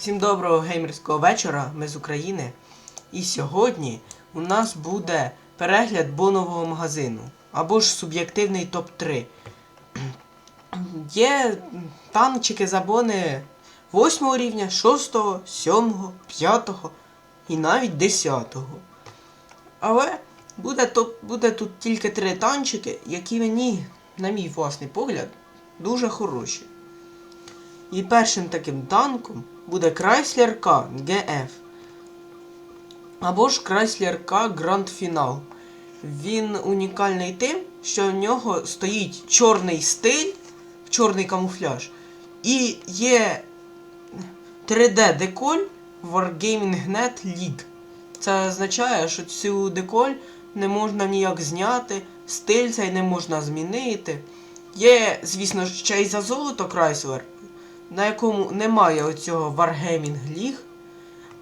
Всім доброго геймерського вечора, ми з України. І сьогодні у нас буде перегляд бонового магазину або ж суб'єктивний топ-3. Є танчики за бони 8 рівня, 6, 7, 5 і навіть 10. Але буде, топ, буде тут тільки три танчики, які мені, на мій власний погляд, дуже хороші. І першим таким танком буде Chrysler K GF. Або ж Chrysler K Grand Final. Він унікальний тим, що в нього стоїть чорний стиль, чорний камуфляж. І є 3D деколь Wargaming.net League. Це означає, що цю деколь не можна ніяк зняти, стиль цей не можна змінити. Є, звісно, ще й за золото Chrysler, на якому немає оцього Wargaming League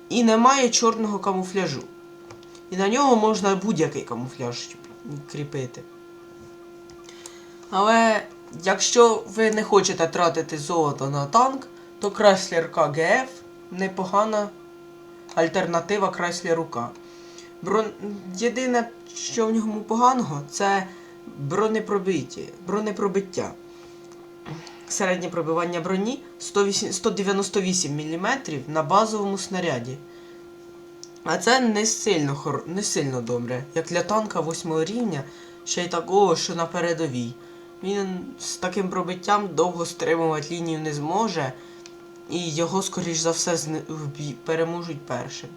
і немає чорного камуфляжу. І на нього можна будь-який камуфляж кріпити. Але якщо ви не хочете тратити золото на танк, то Chrysler KGF непогана альтернатива Chrysler K. Бро... Єдине, що в ньому поганого, це бронепробиття. Середнє пробивання броні 198 мм на базовому снаряді. А це не сильно, не сильно добре, як для танка 8 рівня, ще й такого, що на передовій. Він з таким пробиттям довго стримувати лінію не зможе, і його, скоріш за все, переможуть першим.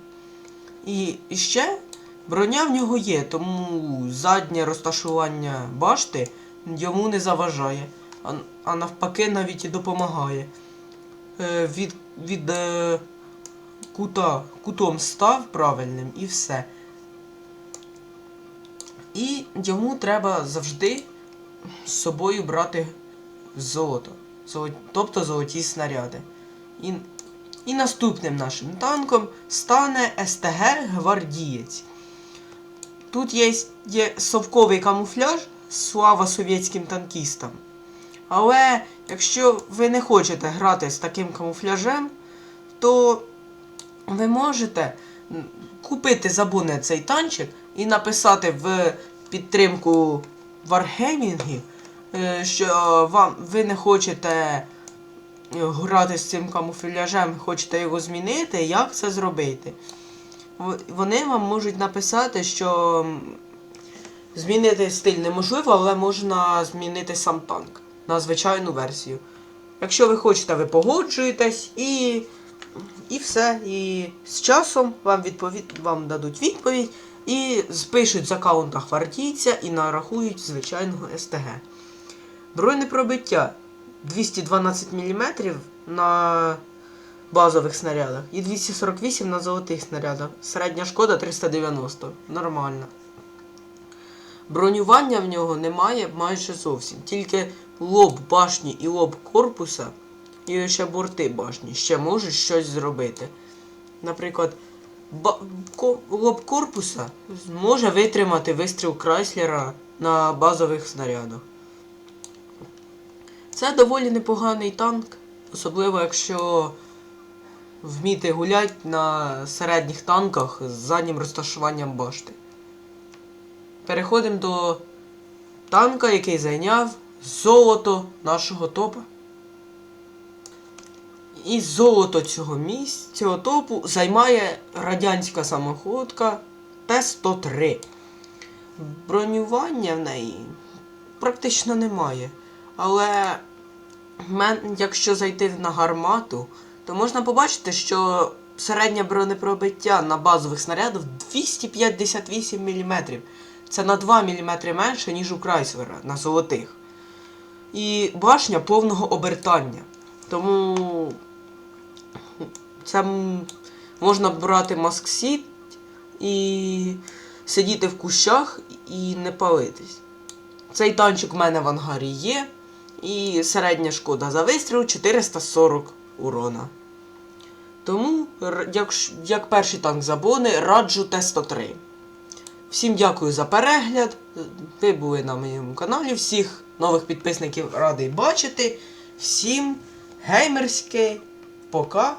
І ще броня в нього є, тому заднє розташування башти йому не заважає, а, навпаки навіть і допомагає. Е, від від е, кута, кутом став правильним і все. І йому треба завжди з собою брати золото. Золо- Тобто золоті снаряди. І, і наступним нашим танком стане СТГ Гвардієць. Тут є, є совковий камуфляж, слава совєтським танкістам. Але якщо ви не хочете грати з таким камуфляжем, то ви можете купити забуне цей танчик і написати в підтримку Варгемінгів, е, що вам ви не хочете е, грати з цим камуфляжем, хочете його змінити, як це зробити. Вони вам можуть написати, що змінити стиль неможливо, але можна змінити сам танк на звичайну версію. Якщо ви хочете, ви погоджуєтесь і, і все. І з часом вам, відповід... вам дадуть відповідь і спишуть з аккаунта гвардійця і нарахують звичайного СТГ. Бронепробиття 212 мм на базових снарядах і 248 на золотих снарядах. Середня шкода 390. Нормально. Бронювання в нього немає майже зовсім. Тільки лоб башні і лоб корпуса, і ще борти башні ще можуть щось зробити. Наприклад, ко- лоб корпуса може витримати вистріл Крайслера на базових снарядах. Це доволі непоганий танк, особливо якщо вміти гуляти на середніх танках з заднім розташуванням башти. Переходимо до танка, який зайняв золото нашого топа. І золото цього місця, цього топу займає радянська самоходка Т-103. Бронювання в неї практично немає. Але якщо зайти на гармату, то можна побачити, що середнє бронепробиття на базових снарядах 258 мм. Це на 2 мм менше, ніж у Крайслера на золотих. І башня повного обертання. Тому це можна брати масксіт і сидіти в кущах і не палитись. Цей танчик в мене в ангарі є. І середня шкода за вистріл 440 урона. Тому, як, як перший танк забони, раджу Т-103. Всім дякую за перегляд. Ви були на моєму каналі. Всіх нових підписників радий бачити. Всім геймерське пока.